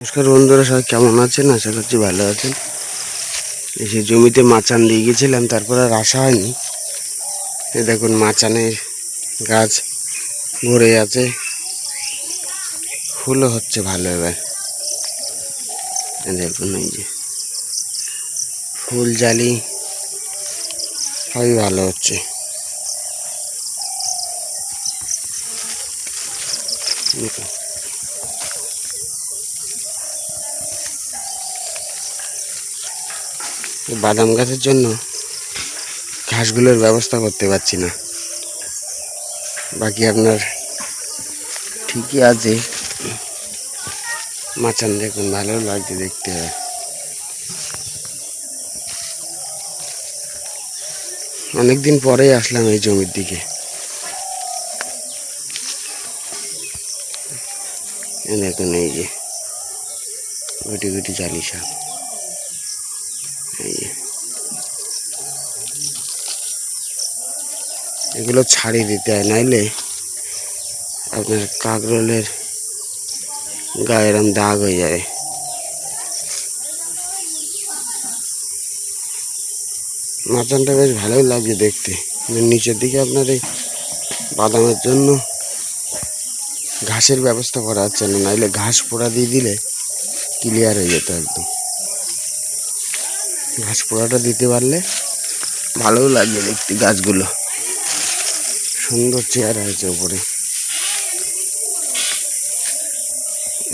নমস্কার বন্ধুরা, সবাই কেমন আছেন? আশা করছি ভালো আছেন। এসে জমিতে মাচান দিয়ে গেছিলাম, তারপর আর আসা হয়নি। এই দেখুন, মাচানের গাছ ভরে আছে। ফুলও হচ্ছে ভালো এবার। দেখুন, এই যে ফুল জালি সবই ভালো হচ্ছে। দেখুন বাদাম গাছের জন্য ঘাসগুলোর ব্যবস্থা করতে পারছি না। বাকি আপনার ঠিকই আছে। মাচান দেখুন, ভালো লাগছে দেখতে। হয় অনেকদিন পরেই আসলাম এই জমির দিকে। দেখুন এই যে, গুটি গুটি চালিশা এগুলো ছাড়িয়ে দিতে হয়, নাইলে আপনার কাকরোলের গায়ে এরম দাগ হয়ে যায় মাচানটা বেশ ভালোই লাগছে দেখতে। নিচের দিকে আপনার এই বাদামের জন্য ঘাসের ব্যবস্থা করা হচ্ছে না, নাইলে ঘাস পোড়া দিয়ে দিলে ক্লিয়ার হয়ে যেত একদম। ঘাস পোড়াটা দিতে পারলে ভালোও লাগবে দেখতে গাছগুলো। সুন্দর চেয়ার হয়েছে ওপরে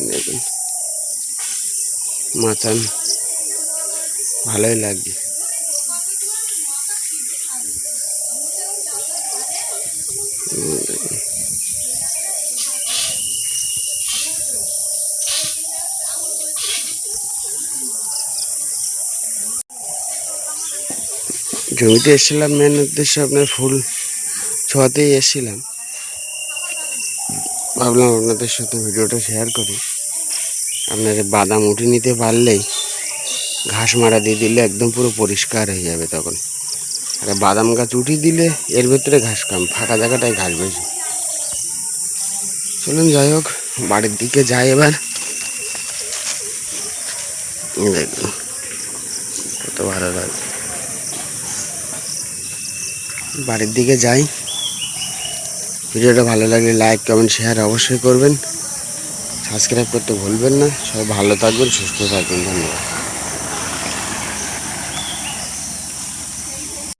দেখুন। ভালোই উম, জমিতে এসেছিলাম মেন উদ্দেশ্য আপনার ফুল ছোঁয়াতেই এসেছিলাম। ভাবলাম আপনাদের সাথে ভিডিওটা শেয়ার করি। আপনার বাদাম উঠে নিতে পারলেই ঘাস মারা দিয়ে দিলে একদম পুরো পরিষ্কার হয়ে যাবে তখন। আর বাদাম গাছ উঠিয়ে দিলে এর ভেতরে ঘাস কম, ফাঁকা জায়গাটায় ঘাস বেশি। চলুন যাই হোক, বাড়ির দিকে যাই এবার। দেখুন, কত ভালো লাগে বাড়ির দিকে যাই। ভিডিওটা ভালো লাগলে লাইক কমেন্ট শেয়ার অবশ্যই করবেন। সাবস্ক্রাইব করতে ভুলবেন না। সবাই ভালো থাকবেন, সুস্থ থাকবেন। ধন্যবাদ।